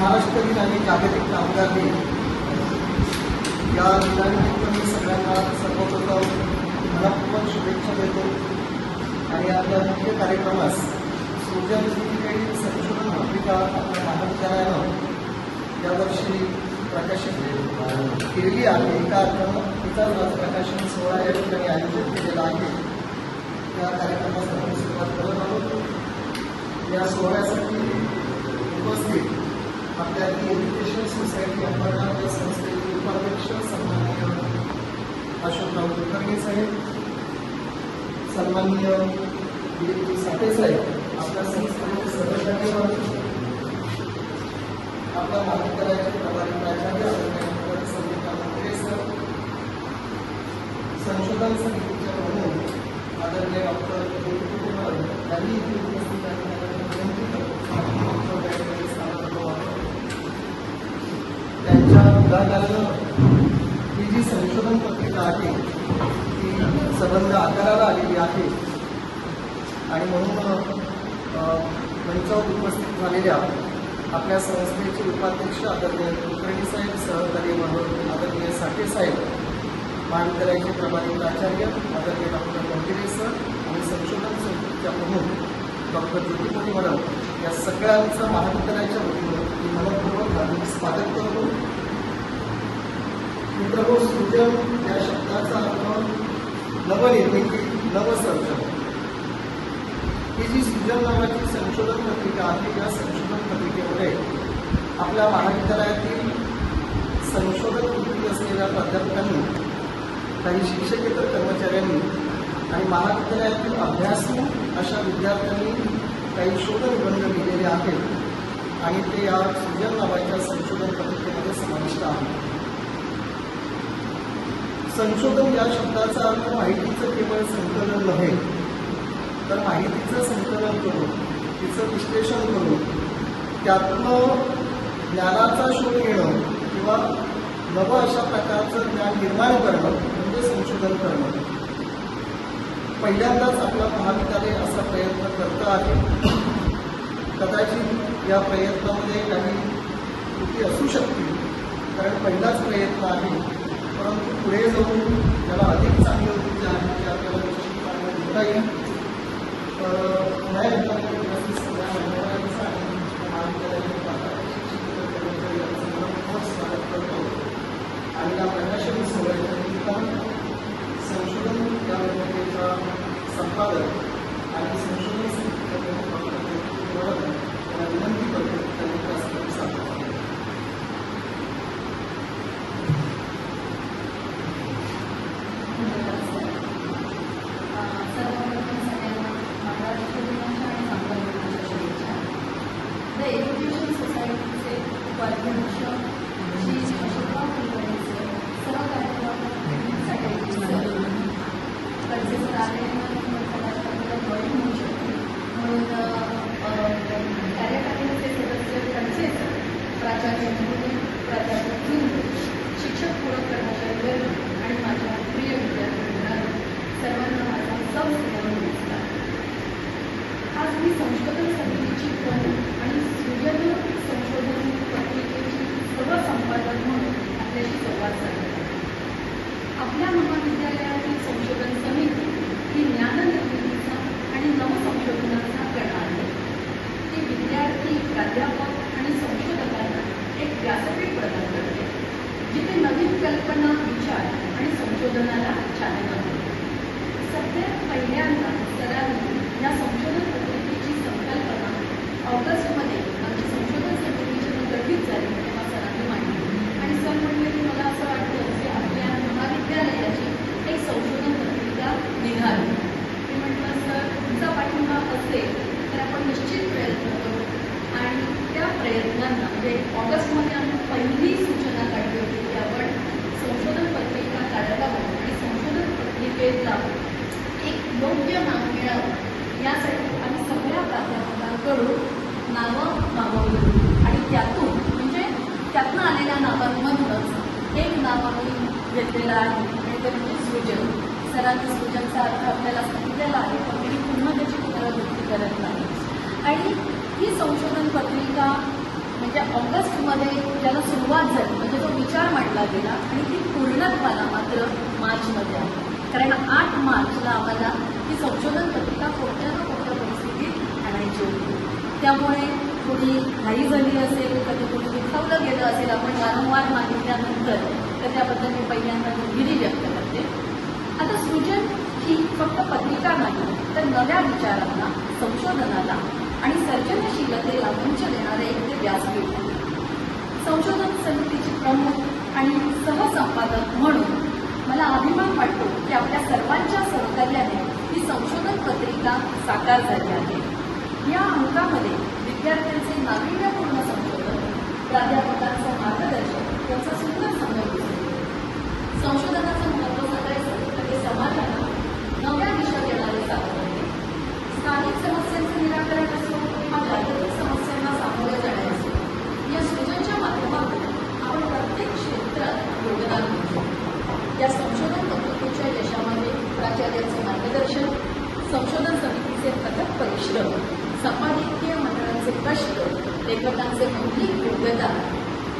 महाराष्ट्र दिन आणि जागतिक कामगार दिन या दिनानिमित्त मी सगळ्यांना सर्वप्रथम मनपूर्वक शुभेच्छा देतो. आणि आपल्या मुख्य कार्यक्रमास सृजन इंजिनिअरिंग संशोधन पत्रिका आपल्या महाविद्यालयानं यावर्षी प्रकाशित केलेली आहे. एका अर्थानं तिचाच प्रकाशन सोहळा या ठिकाणी आयोजित केलेला आहे. त्या कार्यक्रमास आपण सुरुवात करत आहोत. या सोहळ्यासाठी उपस्थित आपल्या एज्युकेशन सोसायटी अंबरनाथ या संस्थेचे उपाध्यक्ष सन्माननीय अशोकराव कुलकर्णी साहेब सन्माननीय दिलीपजी साठे साहेब आपल्या संस्थेचे सहकारी आपल्या महाविद्यालयाचे प्रभारी प्राचार्य संशोधन समितीचे प्रमुख आदरणीय डॉक्टर ज्योती कुमार यांनी इथे उपस्थित असण्याची विनंती करतो डॉक्टर गायकवाड साहेबांना वाटतो. त्यांच्या विभागानं ही जी संशोधन पत्रिका आहे ती सबंध आकाराला आलेली आहे. आणि म्हणून मंचावर उपस्थित झालेल्या आपल्या संस्थेचे उपाध्यक्ष आदरणीय कुलकर्णी साहेब सहकारी म्हणून आदरणीय साठे साहेब महाविद्यालयाचे प्रभारी प्राचार्य आदरणीय डॉक्टर गंभीरे सर आणि संशोधन संस्थेच्या प्रमुख डॉक्टर ज्योतिपती मॅडम या सगळ्यांचं महाविद्यालयाच्या वतीनं मी मनपूर्वक हार्दिक स्वागत करतो. मित्र सृजन या शब्दाचा अर्थ नवनिर्मिती नवसर्जन ही जी सृजन नावाची संशोधन पत्रिका आहे या संशोधन पत्रिकेमुळे आपल्या महाविद्यालयातील संशोधन वृत्ती असलेल्या प्राध्यापकांनी काही शिक्षकेतर कर्मचाऱ्यांनी आणि महाविद्यालयातील अभ्यासू अशा विद्यार्थ्यांनी काही शोध निबंध लिहिलेले आहेत आणि ते या सृजन नावाच्या संशोधन पत्रिकेमध्ये समाविष्ट आहेत संशोधन या शब्दाचा अर्थ माहितीचं केवळ संकलन नव्हे. तर माहितीचं संकलन करून तिचं विश्लेषण करून त्यातनं ज्ञानाचा शोध घेणं किंवा नवं अशा प्रकारचं ज्ञान निर्माण करणं म्हणजे संशोधन करणं. पहिल्यांदाच आपला महाविद्यालय असा प्रयत्न करत आहे. कदाचित या प्रयत्नामध्ये काही कृती असू शकतील कारण पहिलाच प्रयत्न आहे. परंतु पुढे जाऊन त्याला अधिक चांगलं ऊर्जा आहे की आपल्याला निश्चितपणे घेता येईल तर पुन्हा एकदा मी उपस्थित सगळ्या मान्यवरांचं आणि महाविद्यालयातील प्राध्यापक, शिक्षक, कर्मचारी यांचं मनपूर्वक स्वागत करतो आणि या प्रकाशन सोहळ्याच्या निमित्तानं संशोधन या पत्रिकेचा संपादक आणि संशोधन समितीचे प्रमुख डॉक्टर ज्योती गोरख यांना विनंती करतो की त्यांनी त्यास प्रतिसाद द्यावा. द एज्युकेशन सोसायटीचे उपाध्यक्ष श्री अशोकराव कुलकर्णी सर सर्व कार्यक्रमासाठी गरजेचं कार्य जॉईन होऊ शकते म्हणून कार्यकारिणीचे सदस्य त्यांचेच प्राचार्य महोदय प्राध्यापक हिंदू शिक्षक पूरक कर्मचारी वर्ग आणि माझ्या प्रिय विद्यार्थी मित्रांनो सर्वांना माझा संस्कृत नमस्कार आज मी संशोधन समितीची प्रमुख आणि सृजन संशोधन पत्रिकेची सर्व संपादक म्हणून आपल्याशी संवाद साधत आहे आपल्या महाविद्यालयातील संशोधन समिती ही ज्ञाननिर्मितीचा आणि नवसंशोधनाचा कणा आहे ती विद्यार्थी प्राध्यापक आणि संशोधकांना एक व्यासपीठ प्रदान करते जिथे नवीन कल्पना विचार आणि संशोधनाला चालना मिळते सध्या पहिल्यांदा सरांनी या संशोधन पत्रिकेची संकल्पना ऑगस्टमध्ये आमची संशोधन समिती जेव्हा गठीत झाली तेव्हा सरांनी मांडली आणि सर म्हणले की मला असं वाटतं की आपल्या महाविद्यालयाची एक संशोधन पत्रिका निघावी मी म्हटलं सर तुमचा पाठिंबा असेल तर आपण आणि त्या प्रयत्नांना म्हणजे ऑगस्टमध्ये आम्ही पहिली सूचना काढली होती की आपण संशोधन पत्रिका काढायला हवं. आणि संशोधन पत्रिकेला एक योग्य नाव मिळावं यासाठी आम्ही सगळ्या प्राध्यापकांकडून नावं मागवली. आणि त्यातून म्हणजे त्यातून आलेल्या नावांमधूनच एक नाव आम्ही घेतलेलं आहे. आणि ते म्हणजे सृजन. सरांचं सृजनचा अर्थ आपल्याला सांगितलेला आहे. पण मी पुन्हा त्याची पुनरावृत्ती करत नाही. आणि ही संशोधन पत्रिका म्हणजे ऑगस्टमध्ये ज्याला सुरुवात झाली म्हणजे तो विचार मांडला गेला आणि ती पूर्णत्वाला मात्र मार्चमध्ये आहे कारण आठ मार्चला आम्हाला ही संशोधन पत्रिका कोणत्या ना कोणत्या परिस्थितीत आणायची होती. त्यामुळे कुणी घाई झाली असेल कधी कुणी दुखावलं गेलं असेल आपण वारंवार मागितल्यानंतर तर त्याबद्दल मी पहिल्यांदा दिलगिरी व्यक्त करते. आता सृजन ही फक्त पत्रिका नाही तर नव्या विचारांना संशोधनाला आणि सर्जनशीलतेला मंच देणारे ते व्यासपीठ. संशोधन समितीचे प्रमुख आणि सहसंपादक म्हणून मला अभिमान वाटतो की आपल्या सर्वांच्या सहकार्याने ही संशोधन पत्रिका साकार झाली आहे. या अंकामध्ये विद्यार्थ्यांचे नाविन्यपूर्ण संशोधन प्राध्यापकांचं मार्गदर्शन यांचा सुंदर संदर्भ संशोधनाचं महत्त्व सांगायचं तर ते समाजाला नव्या दिशा देणारे साधन आहे स्थानिक समस्यांचं निराकरण असो किंवा जागतिक समस्यांना सामोरे जाणे असो या सृजनच्या माध्यमातून आपण प्रत्येक क्षेत्रात योगदान देऊ शकतो या संशोधन पत्रिकेच्या यशामध्ये प्राचार्यांचे मार्गदर्शन संशोधन समितीचे अथक परिश्रम संपादकीय मंडळाचे कष्ट लेखकांचे मौलिक योग्यता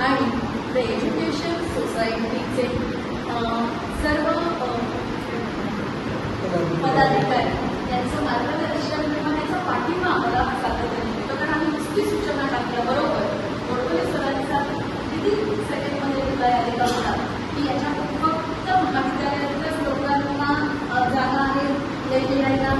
आणि द एज्युकेशन सोसायटीचे सर्व पदाधिकारी यांचं मार्गदर्शन किंवा याचा पाठिंबा आम्हाला सादर मिळतो कारण आम्ही नुसती सूचना टाकल्याबरोबर गोडबोले सरांचा किती सेकंडमध्ये तुला यादी होता याच्या फक्त महाविद्यालयातल्याच लोकांना अ, जागा आहे यायला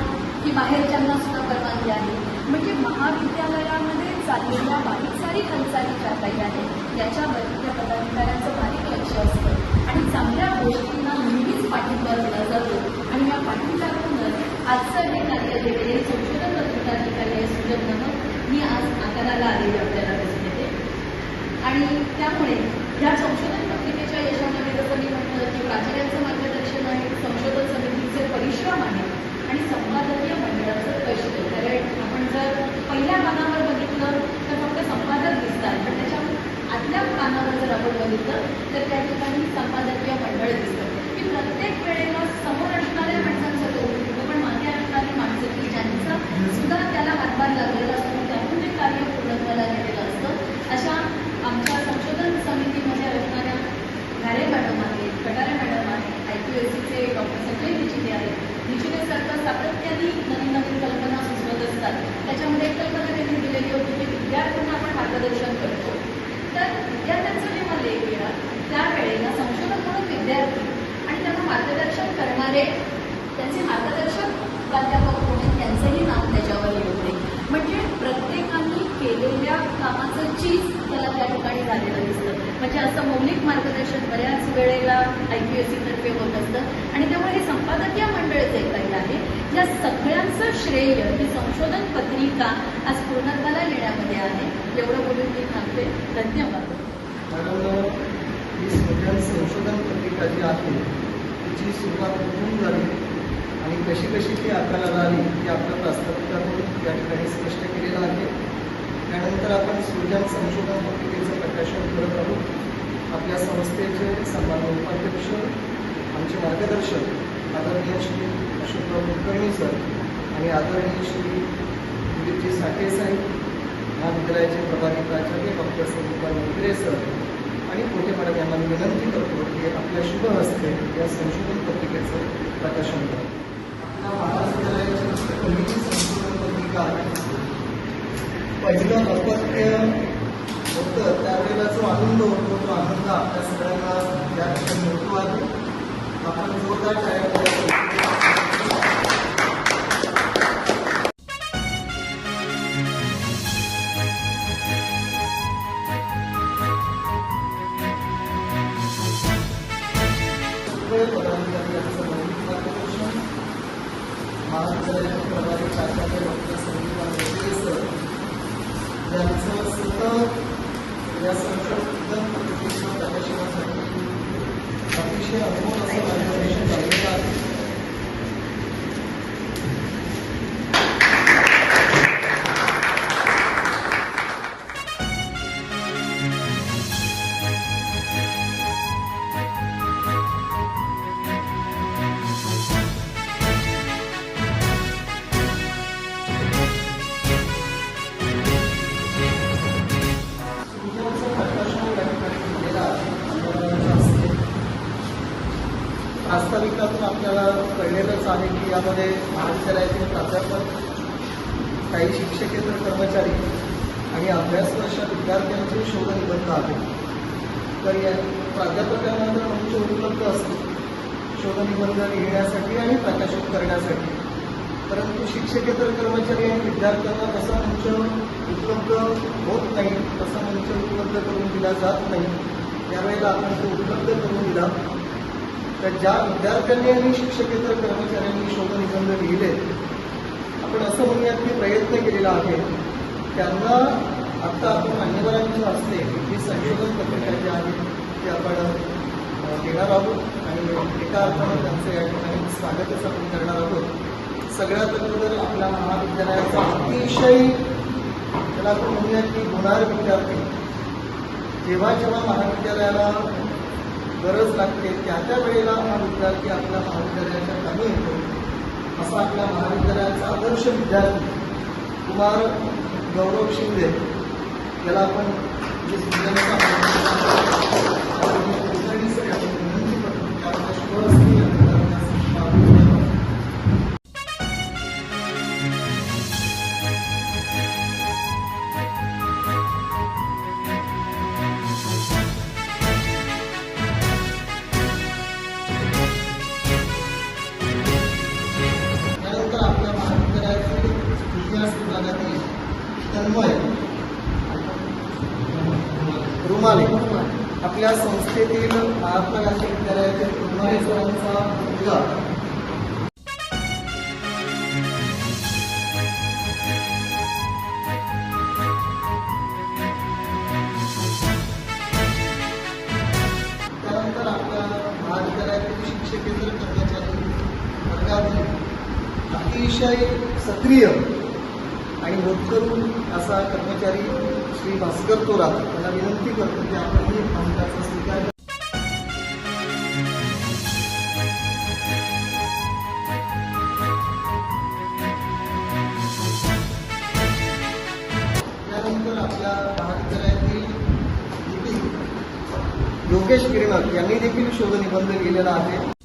की बाहेरच्यांना सुद्धा परवानगी आहे. म्हणजे महाविद्यालयामध्ये चाललेल्या बारीक सारी हालचाली ज्या काही आहेत याच्यावर त्या पदाधिकाऱ्यांचं बारीक लक्ष असतं. आणि चांगल्या गोष्टींना नेहमीच पाठिंबा दिला जातो. आणि या पाठिंब्यातूनच आजचं हे कार्य जे संशोधन पत्रिकाचे कार्य सुजन म्हणून मी आज आकाराला आलेले आपल्याला दिसून येते. आणि त्यामुळे या संशोधन पत्रिकेच्या यशामध्ये जसं मी म्हटलं की प्राचार्यांचं मार्गदर्शन आहे संशोधन समितीचे परिश्रम संपादकीय मंडळाचं कारण आपण जर पहिल्या पानावर बघितलं तर फक्त संपादक दिसतात. पण त्याच्या आतल्या पानावर जर आपण बघितलं तर त्या ठिकाणी संपादकीय मंडळ दिसतं. की प्रत्येक वेळेला समोर असणाऱ्या माणसांचं तो पण मागे असणारी माणसं की ज्यांचा सुद्धा त्याला हातभार लागलेला असतो त्यातून ते कार्य पूर्णत्वाला गेलेलं असतं. अशा आमच्या संशोधन समितीमध्ये असणाऱ्या घारे मॅडम कटारे मॅडम आहेत आय पी एस सीचे डॉक्टर सगळे निचिने आहेत निचिने सरकार सातत्याने नवीन नवीन कल्पना सुचवत असतात. त्याच्यामध्ये एक कल्पना त्यांनी दिलेली होती की विद्यार्थ्यांना आपण मार्गदर्शन करतो. तर विद्यार्थ्यांचा जेव्हा लेख येणार त्यावेळेला संशोधन म्हणून विद्यार्थी आणि त्यांना मार्गदर्शन करणारे त्यांचे मार्गदर्शक प्राध्यापक म्हणून त्यांचंही नाव त्याच्यावर येते म्हणजे प्रत्येकाने केलेल्या कामाचं चीज त्याला त्या ठिकाणी झालेलं दिसतं. म्हणजे असं मौलिक मार्गदर्शन बऱ्याच वेळेला आय पी एस सीतर्फे होत असतं. आणि त्यामुळे हे संपादकीय मंडळ जे काही आहे. या सगळ्यांचं श्रेय ही संशोधन पत्रिका आज पूर्णत्वाला येण्यामध्ये आहे. एवढं बोलून मी थांबते. धन्यवाद. ही सगळ्या संशोधन पत्रिका जी आहे तिची सुरुवात कुठून झाली? आणि कशी कशी ती आकाराला आली ती आपल्या प्रास्ताविकातून या ठिकाणी स्पष्ट केलेलं आहे. त्यानंतर आपण सृजन संशोधन पत्रिकेचं प्रकाशन करत आहोत. आपल्या संस्थेचे सन्मान्य उपाध्यक्ष आमचे मार्गदर्शक आदरणीय श्री अशोकराव कुलकर्णी सर आणि आदरणीय श्री दिलीपजी साठे साहेब महाविद्यालयाचे प्रभारी प्राचार्य डॉक्टर संदीपा मोगरे सर आणि कोटे मॅडम यांना मी विनंती करतो की आपल्या शुभ हस्ते या संशोधन पत्रिकेचं प्रकाशन करा आपल्या महाविद्यालयाची पहिली संशोधन पत्रिका पहिलं अपत्य होतं त्यावेळेला जो आनंद होतो तो आनंद आपल्या सगळ्यांना या ठिकाणी होतो आहे आपण जोरदार टाळ्या यामध्ये महाविद्यालयातील प्राध्यापक काही शिक्षकेतर कर्मचारी आणि अभ्यासवर्ष विद्यार्थ्यांचे शोध निबंध आहेत. तर या प्राध्यापकांना तर मंच उपलब्ध असतो शोधनिबंध लिहिण्यासाठी आणि प्रकाशित करण्यासाठी. परंतु शिक्षकेतर कर्मचारी आणि विद्यार्थ्यांना तसा मंच उपलब्ध होत नाही तसा मंच उपलब्ध करून दिला जात नाही. त्यावेळेला आपण तो उपलब्ध करून दिला. तर ज्या विद्यार्थ्यांनी आणि शिक्षकेतर कर्मचाऱ्यांनी शोधनिबंध लिहिले आपण असं म्हणूयात की प्रयत्न केलेला आहे. त्यांना आता आपण मान्यवरांच्या हस्ते ही संशोधन पत्रिका जी आहे ती आपण घेणार देणार आहोत. आणि एका अर्थानं त्यांचं या ठिकाणी स्वागतच आपण करणार आहोत. सगळ्यात अगोदर आपल्या महाविद्यालयाचा अतिशय त्याला आपण म्हणूयात की गुणार विद्यार्थी. जेव्हा जेव्हा महाविद्यालयाला गरज लागते त्या त्या वेळेला हा विद्यार्थी आपल्या महाविद्यालयाच्या कामी येतो. असा आपल्या महाविद्यालयाचा आदर्श विद्यार्थी कुमार गौरव शिंदे याला आपण जे रुमाले. आपल्या संस्थेतील महात्मा विद्यालयातील रुमाले सरांचा मुलगा. शिक्षकेतर कर्मचारी वर्गातील अतिशय सक्रिय कर्मचारी श्री भास्कर तोरात यांना विनंती करतो की आपण ही स्वीकार करा. त्यानंतर आपल्या यांनी देखील शोध निबंध लिहिलेला आहे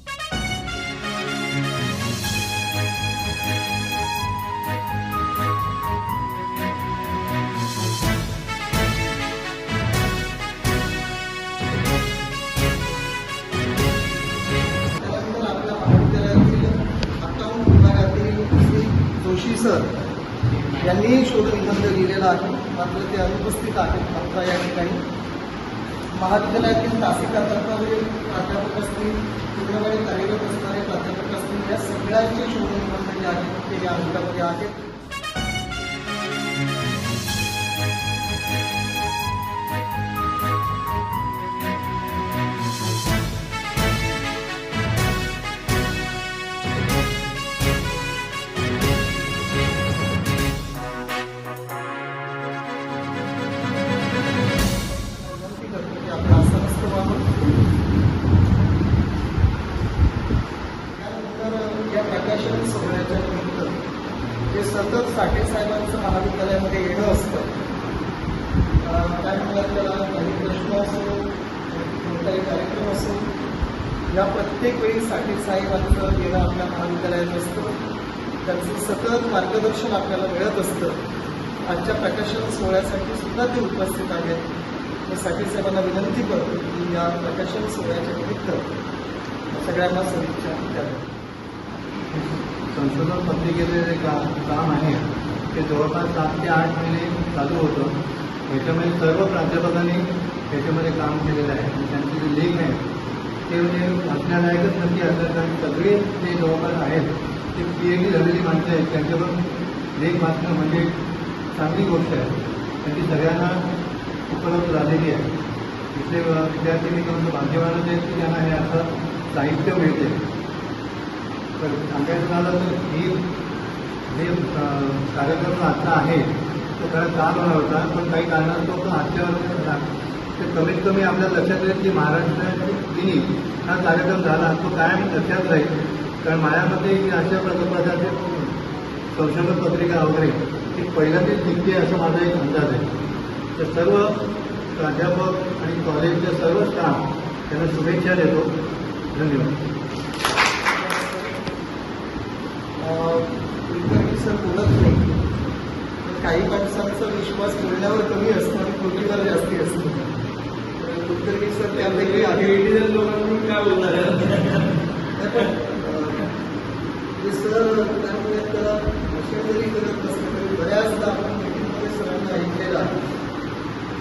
सर यांनी शोध निबंध लिहिलेला आहे. मात्र ते अनुपस्थित आहेत. आता या ठिकाणी महाविद्यालयातील तासिक प्राध्यापकावरील प्राध्यापक असतील पूर्णपणे कार्यरत असणारे प्राध्यापक असतील या सगळ्यांचे शोध निबंध जे आहेत ते या अंकामध्ये आहेत. सतत मार्गदर्शन आपल्याला मिळत असतं. आजच्या प्रकाशन सोहळ्यासाठी सुद्धा ते उपस्थित आहेत. मी साठी साहेबांना विनंती करतो की या प्रकाशन सोहळ्याच्या निमित्त सगळ्यांना सदिच्छा द्याव्या संशोधन पत्रिकेचे जे का काम आहे ते जवळपास सात ते आठ महिने चालू होतं. याच्यामध्ये सर्व प्राध्यापकांनी त्याच्यामध्ये काम केलेलं आहे. आणि त्यांचे जे लेख आहेत ते म्हणजे वाचण्यालायकच नक्की असतात. कारण सगळे जे जवळपास आहेत. ते पी झालेली माणसं आहेत. त्यांच्यावर लेख वाचणं म्हणजे चांगली गोष्ट आहे. त्यांची सगळ्यांना उपलब्ध झालेली आहे. तिथे विद्यार्थी मित्रांचं माध्यमानं जे त्यांना हे असं साहित्य मिळते. तर सांगायचं झालं तर ही जे कार्यक्रम आता आहे तो खरं काल होणार होता? पण काही कारणास्तव तो आजच्या ते कमीत कमी आपल्या लक्षात येईल की महाराष्ट्र दिनी हा कार्यक्रम झाला. तो कायम लक्षात राहील कारण माझ्यामध्ये ही अशा प्रकल्पाचे संशोधन पत्रिका वगैरे ही पहिल्यांदाच निघते असं माझा एक अंदाज आहे. तर सर्व प्राध्यापक आणि कॉलेजचे सर्व स्टाफ त्यांना शुभेच्छा देतो. धन्यवाद. कुलकर्णी सर बोलत नाही. तर काही माणसांचा विश्वास बोलण्यावर कमी असतो आणि कृतीवर जास्ती असतो. तर कुलकर्णी सर त्यापैकी आहे लोकांकडून काय बोलणार? नाही पण, अं, हे सर त्यामुळे तर असे जरी करत नसलं तरी बऱ्याचदा आपण मीटिंगमध्ये सरांना ऐकलेला आहे.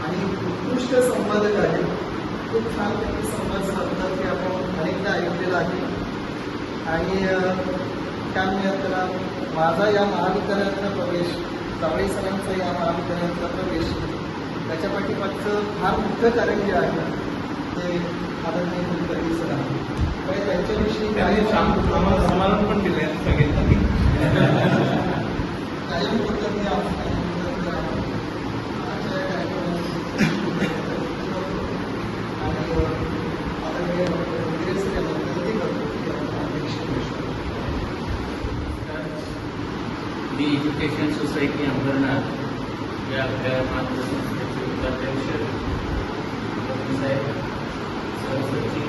आणि उत्कृष्ट संवादक आहे खूप छान त्यांनी संवाद साधतात ते आपण अनेकदा ऐकलेलं आहे. आणि अं, त्यामुळे त्याला माझा या महाविद्यालयातला प्रवेश जावळे सरांचा या महाविद्यालयातला प्रवेश त्याच्या पाठीमागचं फार मुख्य कारण जे आहे. ते आदरणीय कुलकर्णी सर आहे त्यामुळे त्यांच्याविषयी काही आम्हाला समाधान पण दिले सांगितलं कायम कुलकर्णी आहोत कायम कुलकर्णी आहोत. आजच्या कार्यक्रमात आणि आदरणीय डॉक्टर वगैरे सर यांना विनंती करतो की आपण अध्यक्ष होऊ शकतो. दी एज्युकेशन सोसायटी अंबरनाथ या आपल्या मातृसंस्थेचे उपाध्यक्ष साहेब सरसचिव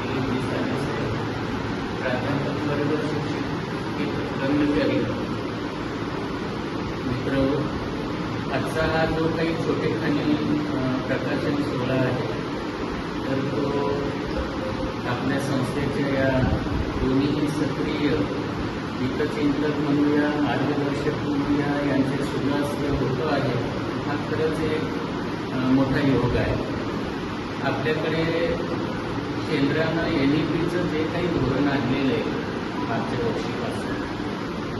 दिलीप देसाई साहेब प्राध्यापक वर्ग शिक्षक कर्मचारी मित्र आजचा हा जो काही छोटेखानी प्रकाशन सोहळा आहे तर तो आपल्या संस्थेच्या या दोन्ही सक्रिय हितचिंतक म्हणूया मार्गदर्शक म्हणूया यांचे सुद्धा होतो आहे हा खरंच एक मोठा योग आहे. आपल्याकडे केंद्रानं एन ई पीचं जे काही धोरण आणलेलं आहे मागच्या वर्षीपासून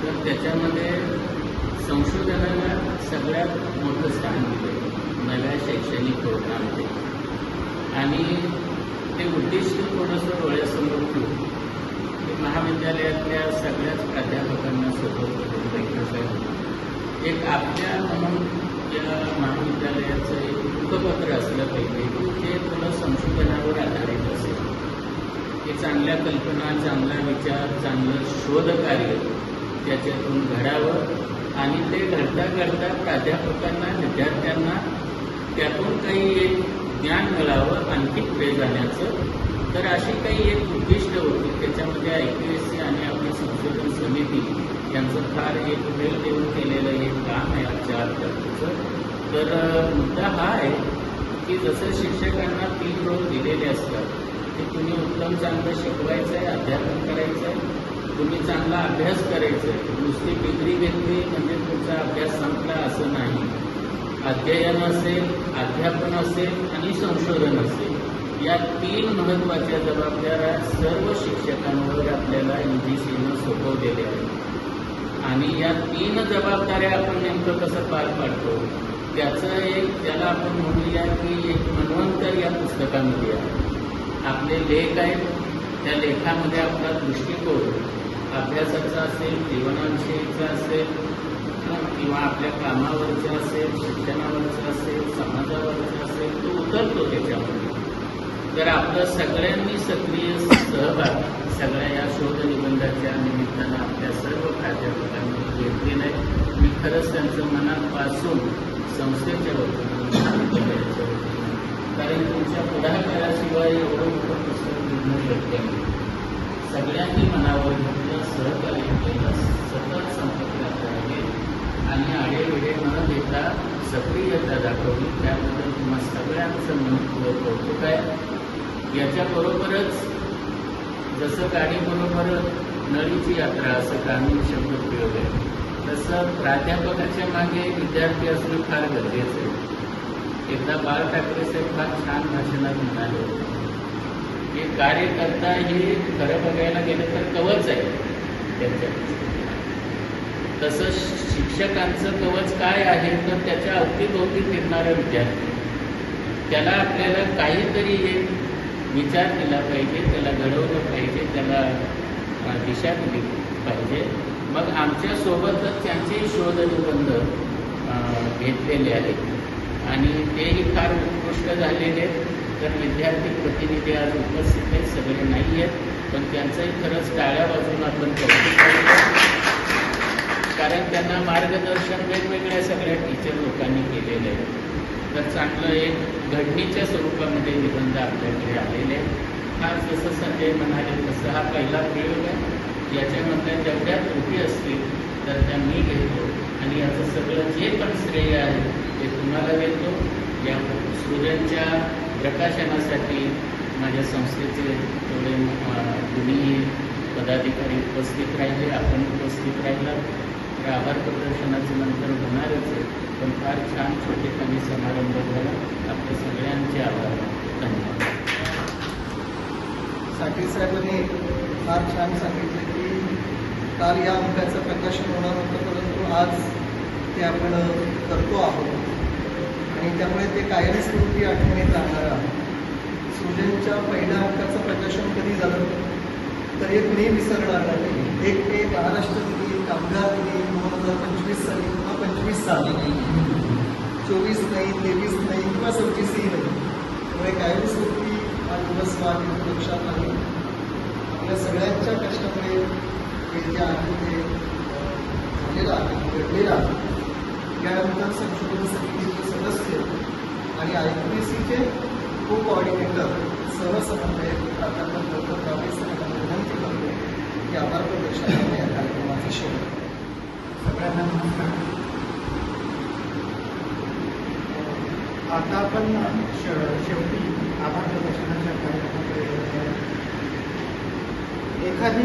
तर त्याच्यामध्ये संशोधनाला सगळ्यात मोठं स्थान दिलं नव्या शैक्षणिक धोरणामध्ये. आणि ते उद्दिष्ट थोडंसं डोळ्यासमोर ठेवून की महाविद्यालयातल्या सगळ्याच प्राध्यापकांना सोबत बैठक आहे एक आपल्या म्हणून या महाविद्यालयाचं एक मुखपत्र असलं पाहिजे की ते थोडं संशोधनावर आधारित असेल. हे चांगल्या कल्पना चांगला विचार चांगलं शोधकार्य त्याच्यातून घडावं आणि ते घडता घडता प्राध्यापकांना विद्यार्थ्यांना त्यातून काही एक ज्ञान मिळावं आणखी पुढे जाण्याचं. तर अशी काही एक उद्दिष्ट होती त्याच्यामध्ये आय पी एस सी आणि आपली संशोधन समिती यांचं फार एक वेळ देऊन केलेलं एक काम आहे आमच्या अध्यापकाचं तर मुद्दा हा आहे की जसं शिक्षकांना तीन रोल दिलेले असतात की तुम्ही उत्तम चांगलं शिकवायचं आहे अध्यापन करायचं आहे तुम्ही चांगला अभ्यास करायचा आहे नुसती डिग्री घेतली म्हणजे तुमचा अभ्यास संपला असं नाही. अध्ययन असेल अध्यापन असेल आणि संशोधन असेल या तीन महत्त्वाच्या जबाबदाऱ्या सर्व शिक्षकांवर आपल्याला एन जी सीनं सोपवलेल्या आहेत. आणि या तीन जबाबदाऱ्या आपण नेमकं कसं पार पाडतो त्याचं एक त्याला आपण म्हणूया की एक मनवंतर या पुस्तकामध्ये आहे. आपले लेख आहेत त्या लेखामध्ये आपला दृष्टिकोन अभ्यासाचा असेल जीवनाविषयीचा असेल किंवा आपल्या कामावरचा असेल शिक्षणावरचा असेल समाजावरचा असेल तो उतरतो त्याच्यामध्ये. तर आपलं सगळ्यांनी सक्रिय सहभाग सगळ्या या शोध निबंधाच्या निमित्तानं आपल्या सर्व प्राध्यापकांनी घेतलेलं आहे. मी खरंच त्यांचं मनापासून संस्थेच्या वतीनं वतीनं कारण तुमच्या पुढाकाराशिवाय एवढं मोठं पुस्तक लिहिणं शक्य नाही. सगळ्यांनी मनावर घेतलं सहकार्य केलं सतत संपर्कात राहिले आणि आडेवेडे न देता सक्रियता दाखवली. त्याबद्दल तुम्हा सगळ्यांचं मनपूर्वक कौतुक आहे. याच्याबरोबरच जसं गाडीबरोबर नळीची यात्रा असं ग्रामीण शब्द प्रयोग आहे. तसं प्राध्यापकाच्या मागे विद्यार्थी असणं फार गरजेचं आहे. एकदा बाळ ठाकरे साहेब फार छान भाषणात म्हणाले होते की कार्यकर्ता हे खरं बघायला गेलं तर कवच आहे त्यांच्या तसं शिक्षकांचं कवच काय आहे तर त्याच्या अवतीभोवती फिरणारा विद्यार्थी. त्याला आपल्याला काहीतरी एक विचार केला पाहिजे त्याला घडवलं पाहिजे त्याला दिशा दिली पाहिजे. मग आमच्यासोबतच त्यांचे शोध निबंध घेतलेले आहेत. आणि तेही फार उत्कृष्ट झालेले आहेत. तर विद्यार्थी प्रतिनिधी आज उपस्थित आहेत सगळे नाही आहेत पण त्यांचंही खरंच टाळ्या बाजून आपण कौतुक कारण त्यांना मार्गदर्शन वेगवेगळ्या सगळ्या टीचर लोकांनी केलेलं आहे. तर चांगलं एक घडणीच्या स्वरूपामध्ये निबंध आपल्याकडे आलेले हा जसं संजय म्हणाले तसं हा पहिला प्रयोग आहे. याच्यामधल्या जेवढ्या त्रुटी असतील तर त्या मी घेतो. आणि याचं सगळं जे पण श्रेय आहे ते तुम्हाला देतो. या स्टुडंटच्या प्रकाशनासाठी माझ्या संस्थेचे थोडे अं, पदाधिकारी उपस्थित राहिले. आपण उपस्थित राहिला. तर आभार प्रदर्शनाचं नंतर होणारच आहे. पण फार छान छोटे कमी समारंभ झाला. आपल्या सगळ्यांचे आभार. मानतो धन्यवाद. साठे साहेबांनी फार छान सांगितलं की काल या अंकाचं प्रकाशन होणार होतं परंतु आज ते आपण करतो आहोत. आणि त्यामुळे ते कायमस्वरूपी आठवणीत राहणार आहे. सृजनच्या पहिल्या अंकाचं प्रकाशन कधी झालं? तर एक मी विसरणार नाही. एक मे महाराष्ट्र दिनी कामगार दिनी दोन हजार पंचवीस साली. किंवा पंचवीस साली चोवीस नाही तेवीस नाही किंवा सव्वीसही नाही. त्यामुळे कायम कायमस्वरूपी हा दिवस माझ्या लक्षात आहे आपल्या सगळ्यांच्या कष्टामुळे हे जे आहे ते झालेलं आहे घडलेलं आहे. यानंतर संशोधन समितीचे सदस्य आणि आय पी सीचे को कोऑर्डिनेटर सहसमन्वयक प्राध्यापक डॉक्टर रामेश यांना विनंती करतो की आभार प्रदर्शनाने या कार्यक्रमाची शेवट सगळ्यांना नमस्कार आता आपण शेवटी आभार प्रदर्शनाच्या कार्यक्रमाकडे एखादी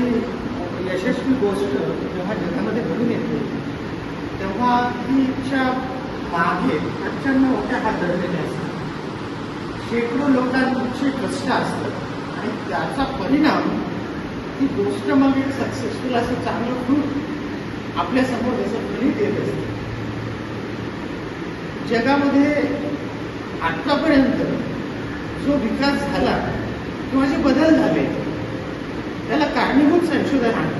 यशस्वी गोष्ट जेव्हा जगामध्ये घडून येते तेव्हा ती इच्छा मागे प्रचंड मोठ्या हात धरलेल्या असतात. शेकडो लोकांचे कष्ट असतात आणि त्याचा परिणाम ती गोष्ट मग एक सक्सेसफुल असं चांगलं होऊन आपल्यासमोर जसं फलित येत असते. जगामध्ये आतापर्यंत जो विकास झाला किंवा जे बदल झाले त्याला कारणीभूत संशोधन आहे.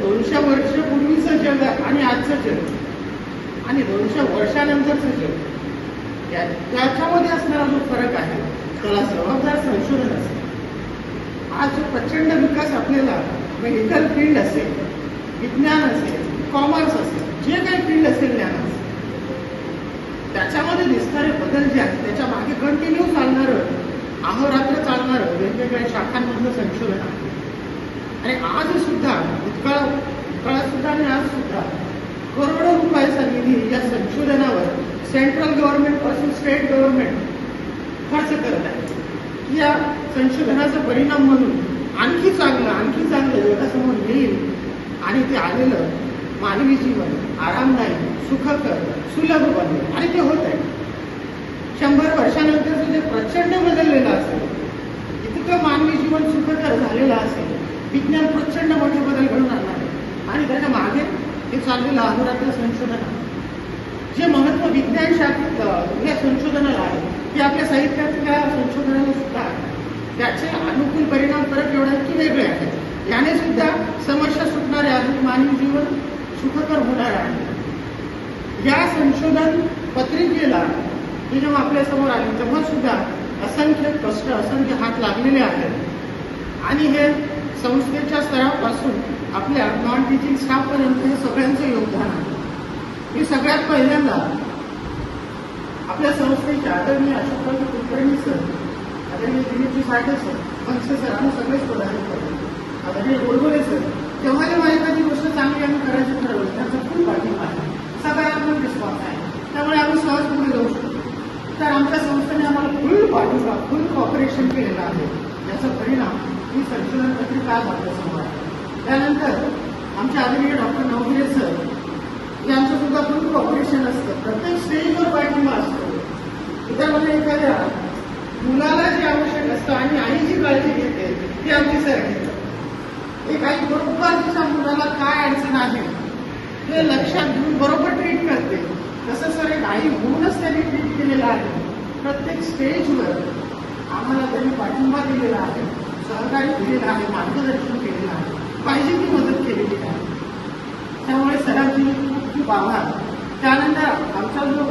दोनशे वर्षपूर्वीचं जग आणि आजचं जग आणि दोनशे वर्षानंतरचं जग त्याच्यामध्ये असणारा जो फरक आहे त्याला जबाबदार संशोधन असते. आज जो प्रचंड विकास आपल्याला मेडिकल फील्ड असेल विज्ञान असेल कॉमर्स असेल जे काही फील्ड असेल ज्ञान असेल त्याच्यामध्ये दिसणारे बदल जे आहेत त्याच्यामागे कंटिन्यू चालणारं अहोरात्र चालणारं वेगवेगळ्या शाखांमधलं संशोधन आहे. आणि आज सुद्धा भूतकाळ भूतकाळात सुद्धा आणि आज सुद्धा करोडो रुपयाचा निधी या संशोधनावर सेंट्रल गव्हर्नमेंटपासून स्टेट गव्हर्नमेंट खर्च करत आहे या संशोधनाचा परिणाम म्हणून आणखी चांगलं आणखी चांगलं जगासमोर येईल आणि ते आलेलं मानवी जीवन आरामदायी सुखकर सुलभ बनले आणि ते होत आहे. शंभर वर्षानंतर जे प्रचंड बदललेलं असेल इतकं मानवी जीवन सुखकर झालेलं असेल विज्ञान प्रचंड मोठे बदल घडून आणणार आहे. आणि त्याच्यामागे हे चाललेलं अहोरात्र संशोधन आहे. जे महत्त्व विज्ञान शाखेत या संशोधनाला आहे ते आपल्या साहित्यातल्या संशोधनाला सुद्धा आहे. त्याचे अनुकूल परिणाम परत एवढा की वेगळे आहेत. याने सुद्धा समस्या सुटणारे अधिक मानवी जीवन सुखकर होणार आहे. या संशोधन पत्रिकेला ही जेव्हा आपल्यासमोर आली तेव्हा सुद्धा असंख्य कष्ट असंख्य हात लागलेले आहेत. आणि हे संस्थेच्या स्तरापासून आपल्या नॉन टीचिंग स्टाफपर्यंत हे सगळ्यांचं योगदान आहे. मी सगळ्यात पहिल्यांदा आपल्या संस्थेच्या आदरणीय अशोकराव कुलकर्णी सर आदरणीय दिलीपजी साठे सर पंच सर आम्ही सगळेच पदाधिकारी आदरणीय गोडबोले सर तेव्हा जेव्हा एखादी गोष्ट चांगली आम्ही करायची ठरवली त्याचा खूप पाठिंबा आहे सकारात्मक रिस्पॉन्स आहे. त्यामुळे आम्ही सहज पुढे जाऊ शकतो. तर आमच्या संस्थेने आम्हाला फुल पाठिंबा फुल कॉपरेशन केलेलं आहे. याचा परिणाम ही संशोधन पत्रिका आज आपल्यासमोर आहे त्यानंतर आमच्या आदरणीय डॉक्टर नवगिरे सर यांचं सुद्धा फुल कॉपरेशन असतं. प्रत्येक स्टेजवर पाठिंबा असतो. उदाहरणार्थ एखाद्या मुलाला जे आवश्यक असतं आणि आई जी काळजी घेते ती आमची सर घेतात ते काही बरोबर तुझ्या मुलाला काय अडचण आहे हे लक्षात घेऊन बरोबर ट्रीट करते. तसं सर एक आई म्हणूनच त्यांनी ट्रीट केलेलं आहे. प्रत्येक स्टेजवर आम्हाला त्यांनी पाठिंबा दिलेला आहे सहकार्य दिलेलं आहे मार्गदर्शन केलेलं आहे पाहिजे ती मदत केलेली आहे. त्यामुळे सरांची खूप खूप आभार. त्यानंतर आमचा जो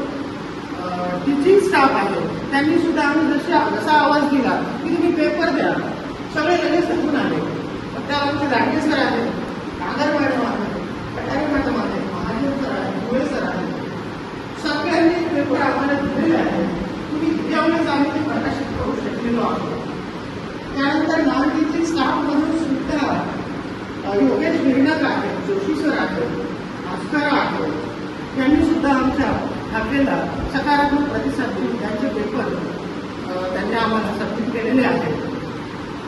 टीचिंग स्टाफ आहे त्यांनी सुद्धा आम्ही जशी जसा आवाज दिला की तुम्ही पेपर द्या. सगळे लगेच थकून आले. मग त्या आमचे सर आहेत. नागर मॅडम आहेत. कटारे मॅडम आहेत. महाजन सर आहेत. धुळे सर आहेत. सगळ्यांनी पेपर आम्हाला दिलेले आहेत तुम्ही दिल्यामुळेच आम्ही ते प्रकाशित करू शकलेलो आहोत. त्यानंतर नॉन स्टाफ म्हणून सुद्धा योगेश गिरणक आहेत जोशी सर आहेत भास्कर आहेत. यांनी सुद्धा आमच्या ठाकरेला सकारात्मक प्रतिसाद देऊन त्यांचे पेपर त्यांनी आम्हाला सबमिट केलेले आहेत.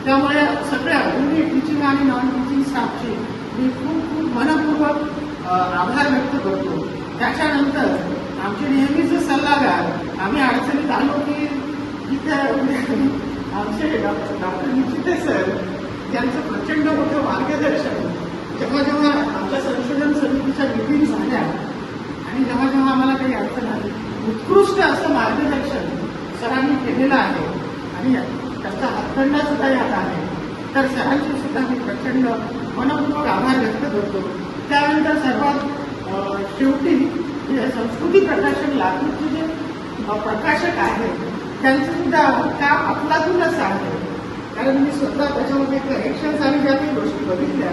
त्यामुळे सगळ्या दोन्ही टीचिंग आणि नॉन टीचिंग स्टाफचे मी खूप खूप मनपूर्वक आभार व्यक्त करतो. त्याच्यानंतर आमचे नेहमीचे सल्लागार आम्ही अडचणीत आलो की इथे आमचे डॉक्टर डॉक्टर सर यांचं प्रचंड मोठं मार्गदर्शन जेव्हा जेव्हा आमच्या संशोधन समितीच्या मिटिंग झाल्या आणि जेव्हा जेव्हा आम्हाला काही अडचण आली उत्कृष्ट असं मार्गदर्शन सरांनी केलेलं आहे. आणि त्याचा अखंड सुद्धा यात आहे. तर सरांचे सुद्धा मी प्रचंड मनपूर्वक आभार व्यक्त करतो. त्यानंतर सर्वात शेवटी संस्कृती प्रकाशन लातूरचे जे प्रकाशक आहेत त्यांचं सुद्धा काम आपलातूनच आहे. कारण मी स्वतः त्याच्यामध्ये करेक्शन्स आणि ज्या काही गोष्टी बघितल्या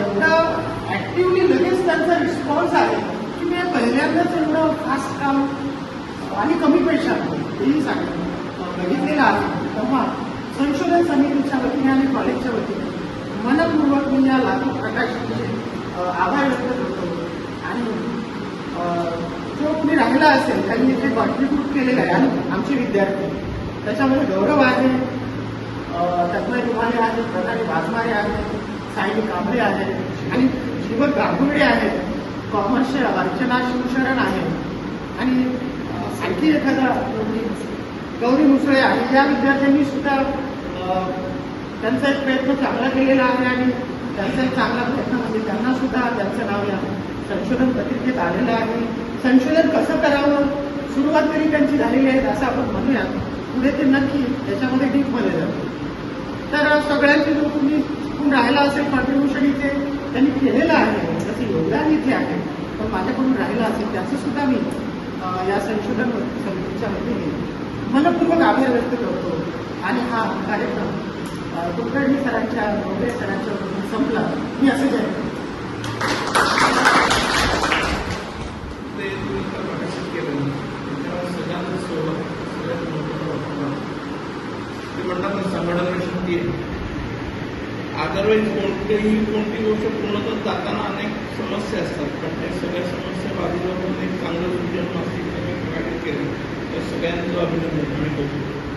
एवढं ऍक्टिव्हली लगेच त्यांचा रिस्पॉन्स आहे की मी पहिल्यांदाच एवढं फास्ट काम आणि कमी पैशात हेही सांगितलं बघितलेलं आहे. तेव्हा संशोधन समितीच्या वतीने आणि कॉलेजच्या वतीने मनपूर्वक मी या लातूर प्रकाशनचे आभार व्यक्त करतो. आणि जो कुणी राहिला असेल त्यांनी इथे कॉन्ट्रीब्यूट केलेलं आहे. आणि आमचे विद्यार्थी त्याच्यामध्ये गौरव आहे तत्मय रुमाले आहेत प्रधानी वाघमारे आहेत सायली कांबळे आहेत आणि जीवक गांगुर्डे आहेत कॉमर्सचे अर्चना शिवशरण आहे. आणि आणखी एखादा गौरी मुसळे आहे. या विद्यार्थ्यांनी सुद्धा त्यांचा एक प्रयत्न चांगला केलेला आहे आणि त्यांचा एक चांगला प्रयत्न म्हणजे त्यांना सुद्धा त्यांचं नाव या संशोधन पत्रिकेत आलेलं आहे. संशोधन कसं करावं? सुरुवात तरी त्यांची झालेली आहे असं आपण म्हणूया. पुढे ते नक्की त्याच्यामध्ये डीपमध्ये जातो तर सगळ्यांचे जो तुम्ही चुकून राहिला असेल कॉन्ट्रीब्युशन इथे त्यांनी केलेलं आहे. त्याचं योगदान इथे आहे. पण माझ्याकडून राहिलं असेल त्याचं सुद्धा मी या संशोधन समितीच्या मध्ये मनपूर्वक आभार व्यक्त करतो. आणि हा कार्यक्रम कुलकर्णी सरांच्या मोगरे सरांच्या संपला. मी असं जाहीर ते तुम्ही प्रकाशित केलं. त्याच्यावर सगळ्यांचा सहभाग सगळ्यात ते म्हणतात ना शक्ती आहे अदरवाईज कोणतेही कोणती गोष्ट पूर्णतः जाताना अनेक समस्या असतात पण त्या सगळ्या समस्या चांगलं विजन मासिक तर सगळ्यांचं अभिनंदन आणि कौतुक.